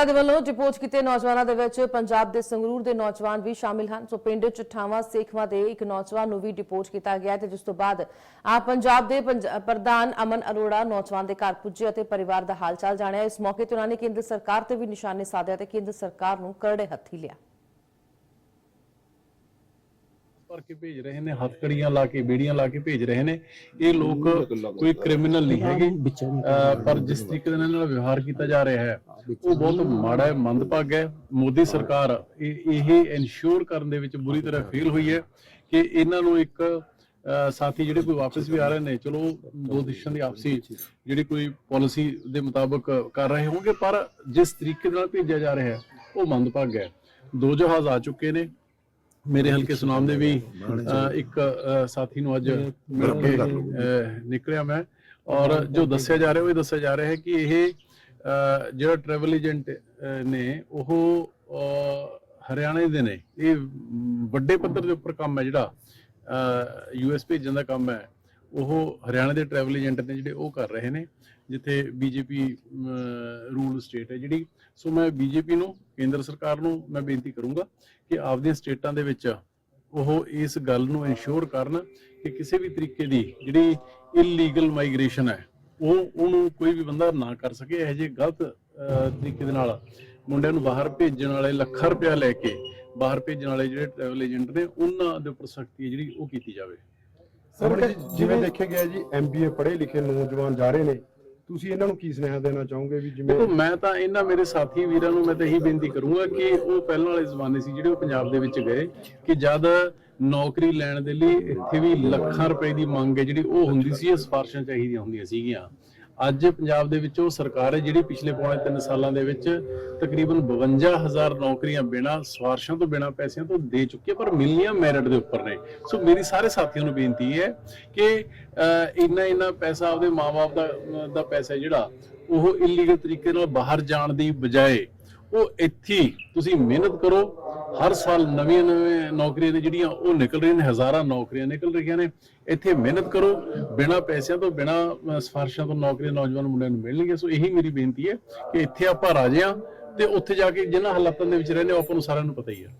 ਸਰਕਾਰ ਦੇ ਵੱਲੋਂ ਡਿਪੋਰਟ ਕੀਤੇ ਨੌਜਵਾਨਾਂ ਦੇ ਵਿੱਚ ਪੰਜਾਬ ਦੇ ਸੰਗਰੂਰ ਦੇ ਨੌਜਵਾਨ ਵੀ ਸ਼ਾਮਿਲ ਹਨ। ਸੋ ਪਿੰਡ ਚਠਾਵਾ ਸੇਖਵਾ ਦੇ ਇੱਕ ਨੌਜਵਾਨ ਨੂੰ ਵੀ ਡਿਪੋਰਟ ਕੀਤਾ ਗਿਆ ਤੇ ਜਿਸ ਤੋਂ ਬਾਅਦ ਆ ਪੰਜਾਬ ਦੇ ਪ੍ਰਧਾਨ ਅਮਨ ਅਰੋੜਾ ਨੌਜਵਾਨ ਦੇ ਘਰ ਪੁੱਜੇ ਅਤੇ ਪਰਿਵਾਰ ਦਾ ਹਾਲਚਾਲ ਜਾਣਿਆ। ਇਸ ਮੌਕੇ ਤੇ ਉਹਨਾਂ ਨੇ ਕੇਂਦਰ ਸਰਕਾਰ ਤੇ ਵੀ ਨਿਸ਼ਾਨੇ ਸਾਧਿਆ ਤੇ ਕੇਂਦਰ ਸਰਕਾਰ ਨੂੰ ਕਰੜੇ ਹੱਥੀ ਲਿਆ। ਭਰ ਕੇ ਭੇਜ ਰਹੇ ਨੇ ਹੱਥਕੜੀਆਂ ਲਾ ਕੇ ਬੇੜੀਆਂ ਲਾ ਕੇ ਭੇਜ ਰਹੇ ਨੇ। ਇਹ ਲੋਕ ਕੋਈ ਕ੍ਰਿਮੀਨਲ ਨਹੀਂ ਹੈਗੇ। ਪਰ ਜਿਸ ਤਰੀਕੇ ਦੇ ਨਾਲ ਨਾਲ ਵਿਵਹਾਰ ਕੀਤਾ ਜਾ ਰਿਹਾ ਹੈ ਉਹ ਬਹੁਤ ਮਾੜਾ ਹੈ ਮੰਦਭਾਗਾ ਹੈ। ਮੋਦੀ ਸਰਕਾਰ ਇਹ ਇਹ ਇਨਸ਼ੋਰ ਕਰਨ ਦੇ ਵਿੱਚ ਬੁਰੀ ਤਰ੍ਹਾਂ ਫੇਲ ਹੋਈ ਹੈ ਕਿ ਇਹਨਾਂ ਨੂੰ ਇੱਕ ਸਾਥੀ ਜਿਹੜੇ ਕੋਈ ਵਾਪਸ ਵੀ ਆ ਰਹੇ ਨੇ ਚਲੋ ਦੋ ਦੇਸ਼ਾਂ ਦੀ ਆਪਸੀ ਜਿਹੜੀ ਕੋਈ ਪਾਲਿਸੀ ਦੇ ਮੁਤਾਬਕ ਕਰ ਰਹੇ ਹੋਣਗੇ ਪਰ ਜਿਸ ਤਰੀਕੇ ਨਾਲ ਭੇਜਿਆ ਜਾ ਰਿਹਾ ਹੈ ਉਹ ਮੰਦਭਾਗਾ ਹੈ। ਦੋ ਜਹਾਜ਼ ਆ ਚੁੱਕੇ ਨੇ ਮੇਰੇ ਹਲਕੇ ਸੁਨਾਮ ਦੇ ਵੀ ਇੱਕ ਸਾਥੀ ਨੂੰ ਅੱਜ ਮਿਲ ਕੇ ਨਿਕਲਿਆ ਮੈਂ। ਔਰ ਜੋ ਦੱਸਿਆ ਜਾ ਰਿਹਾ ਉਹ ਇਹ ਦੱਸਿਆ ਜਾ ਰਿਹਾ ਹੈ ਕਿ ਇਹ ਜਿਹੜਾ ਟਰੈਵਲ ਏਜੰਟ ਨੇ ਉਹ ਹਰਿਆਣੇ ਦੇ ਨੇ। ਇਹ ਵੱਡੇ ਪੱਧਰ ਦੇ ਉੱਪਰ ਕੰਮ ਹੈ ਜਿਹੜਾ ਯੂਐਸ ਭੇਜਣ ਦਾ ਕੰਮ ਹੈ। ਉਹ ਹਰਿਆਣਾ ਦੇ ਟਰੈਵਲ ਏਜੰਟ ਨੇ ਜਿਹੜੇ ਉਹ ਕਰ ਰਹੇ ਨੇ, ਜਿੱਥੇ ਬੀਜੇਪੀ ਰੂਲ ਸਟੇਟ ਹੈ ਜਿਹੜੀ। ਸੋ ਮੈਂ ਬੀਜੇਪੀ ਨੂੰ, ਕੇਂਦਰ ਸਰਕਾਰ ਨੂੰ ਮੈਂ ਬੇਨਤੀ ਕਰੂੰਗਾ ਕਿ ਆਪਦੀਆਂ ਸਟੇਟਾਂ ਦੇ ਵਿੱਚ ਉਹ ਇਸ ਗੱਲ ਨੂੰ ਇਨਸ਼ੋਰ ਕਰਨ ਕਿ ਕਿਸੇ ਵੀ ਤਰੀਕੇ ਦੀ ਜਿਹੜੀ ਇਲੀਗਲ ਮਾਈਗ੍ਰੇਸ਼ਨ ਹੈ, ਉਹ ਉਹਨੂੰ ਕੋਈ ਵੀ ਬੰਦਾ ਨਾ ਕਰ ਸਕੇ, ਇਹ ਜਿਹੇ ਗਲਤ ਤਰੀਕੇ ਦੇ ਨਾਲ ਮੁੰਡਿਆਂ ਨੂੰ ਬਾਹਰ ਭੇਜਣ ਵਾਲੇ ਲੱਖਾਂ ਰੁਪਇਆ ਲੈ ਕੇ ਬਾਹਰ ਭੇਜਣ ਵਾਲੇ ਜਿਹੜੇ ਟਰੈਵਲ ਏਜੰਟ ਨੇ, ਉਹਨਾਂ ਦੇ ਉੱਪਰ ਸਖਤੀ ਜਿਹੜੀ ਉਹ ਕੀਤੀ ਜਾਵੇ। ਸਰ ਜਿਵੇਂ ਦੇਖਿਆ ਗਿਆ ਜੀ ਐਮਬੀਏ ਪੜ੍ਹੇ ਲਿਖੇ ਨੌਜਵਾਨ ਜਾ ਰਹੇ ਨੇ ਤੁਸੀਂ ਇਹਨਾਂ ਨੂੰ ਕੀ ਸੁਨੇਹਾ ਦੇਣਾ ਚਾਹੋਗੇ ਵੀ ਜਿਵੇਂ ਦੇਖੋ ਮੈਂ ਤਾਂ ਇਹਨਾਂ ਮੇਰੇ ਸਾਥੀ ਵੀਰਾਂ ਨੂੰ ਮੈਂ ਤਾਂ ਇਹੀ ਬੇਨਤੀ ਕਰੂੰਗਾ ਕਿ ਉਹ ਪਹਿਲਾਂ ਵਾਲੇ ਜ਼ਮਾਨੇ ਸੀ ਜਿਹੜੇ ਉਹ ਪੰਜਾਬ ਦੇ ਵਿੱਚ ਗਏ ਕਿ ਜਦ ਨੌਕਰੀ ਲੈਣ ਦੇ ਲਈ ਇੱਥੇ ਵੀ ਲੱਖਾਂ ਰੁਪਏ ਦੀ ਮੰਗ ਹੈ ਜਿਹੜੀ ਉਹ ਹੁੰਦੀ ਸੀ ਇਹ ਸਿਫਾਰਸ਼ਾਂ ਚਾਹੀਦੀਆਂ ਹੁੰਦੀਆਂ ਸੀਗੀਆਂ। ਅੱਜ ਪੰਜਾਬ ਦੇ ਵਿੱਚ ਉਹ ਸਰਕਾਰ ਹੈ ਜਿਹੜੀ ਪਿਛਲੇ ਪੌਣੇ 3 ਸਾਲਾਂ ਦੇ ਵਿੱਚ ਤਕਰੀਬਨ 52000 ਨੌਕਰੀਆਂ ਬਿਨਾਂ, ਸਵਾਰਸ਼ਾਂ ਤੋਂ ਬਿਨਾਂ ਪੈਸਿਆਂ ਤੋਂ ਦੇ ਚੁੱਕੀ ਹੈ, ਪਰ ਮਿਲਣੀਆਂ ਮੈਰਿਟ ਦੇ ਉੱਪਰ ਨੇ। ਸੋ ਮੇਰੀ ਸਾਰੇ ਸਾਥੀਆਂ ਨੂੰ ਬੇਨਤੀ ਹੈ ਕਿ ਇੰਨਾ ਇੰਨਾ ਪੈਸਾ ਆਪਦੇ ਮਾਪੇ ਦਾ ਦਾ ਪੈਸਾ ਜਿਹੜਾ, ਉਹ ਇਲੀਗਲ ਤਰੀਕੇ ਨਾਲ ਬਾਹਰ ਜਾਣ ਦੀ ਬਜਾਏ ਉਹ ਇੱਥੇ ਤੁਸੀਂ ਮਿਹਨਤ ਕਰੋ ਹਰ ਸਾਲ ਨਵੀਆਂ ਨਵੀਆਂ ਨੌਕਰੀਆਂ ਨੇ ਜਿਹੜੀਆਂ ਉਹ ਨਿਕਲ ਰਹੀਆਂ ਨੇ ਹਜ਼ਾਰਾਂ ਨੌਕਰੀਆਂ ਨਿਕਲ ਰਹੀਆਂ ਨੇ। ਇੱਥੇ ਮਿਹਨਤ ਕਰੋ ਬਿਨਾਂ ਪੈਸਿਆਂ ਤੋਂ ਬਿਨਾਂ ਅਹ, ਸਿਫਾਰਸ਼ਾਂ ਤੋਂ ਨੌਕਰੀਆਂ ਨੌਜਵਾਨ ਮੁੰਡਿਆਂ ਨੂੰ ਮਿਲਣਗੀਆਂ। ਸੋ ਇਹੀ ਮੇਰੀ ਬੇਨਤੀ ਹੈ ਕਿ ਇੱਥੇ ਆਪਾਂ ਰਾਜੇ ਹਾਂ ਤੇ ਉੱਥੇ ਜਾ ਕੇ ਜਿਨ੍ਹਾਂ ਹਾਲਾਤਾਂ ਦੇ ਵਿੱਚ ਰਹਿੰਦੇ ਹਾਂ, ਆਪਾਂ ਨੂੰ ਸਾਰਿਆਂ ਨੂੰ ਪਤਾ ਹੀ ਹੈ।